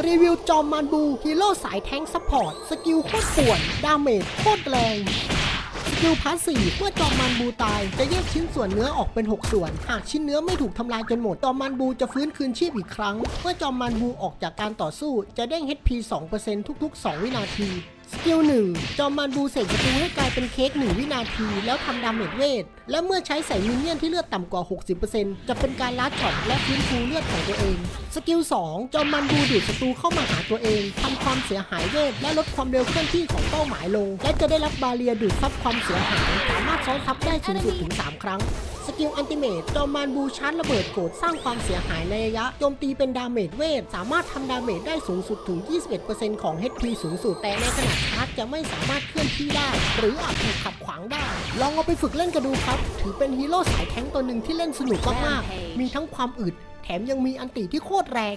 รีวิวจอมมานบูฮีโร่สายแทงซัพพอร์ต สกิลโคตรป่วน ดาเมจโคตรแรง สกิลพาสซีฟเมื่อจอมมันบูตาย จะแยกชิ้นส่วนเนื้อออกเป็น 6 ส่วน หากชิ้นเนื้อไม่ถูกทำลายจนหมด จอมมันบูจะฟื้นคืนชีพอีกครั้ง เมื่อจอมมันบูออกจากการต่อสู้ จะเด้ง HP 2%ทุก ๆ 2 วินาที สกิล1จอมมันบูเสกศัตรูให้กลายเป็นเค้ก1วินาที แล้วทำดาเมจเวท และเมื่อใช้ใส่มินเนี่ยนที่เลือดต่ำกว่า 60%จะเป็นการลัดช็อตและฟื้นฟูเลือดของตัวเอง สกิล 2 จอมมันบูดูดศัตรูเข้ามาหาตัวเองทำความเสียหายเวท และลดความเร็วเคลื่อนที่ของเป้าหมายลง และจะได้รับบาเรียดูดซับความเสียหายสามารถซ้อนทับได้สูงสุดถึง 3 ครั้งสกิลอันติเมตจอมมานบูชาร์จระเบิดโกรธสร้างความเสียหายในระยะโจมตีเป็นดาเมจเวท สามารถทำดาเมจได้สูงสุดถึง 21%ของ HP สูงสุดแต่ในขณะชาร์จจะไม่สามารถเคลื่อนที่ได้ หรืออาจถูกขัดขวางได้ ลองเอาไปฝึกเล่นกันดูครับ ถือเป็นฮีโร่สายแทงค์ตัวหนึ่งที่เล่นสนุกมากๆ มีทั้งความอึด แถมยังมีอันติที่โคตรแรง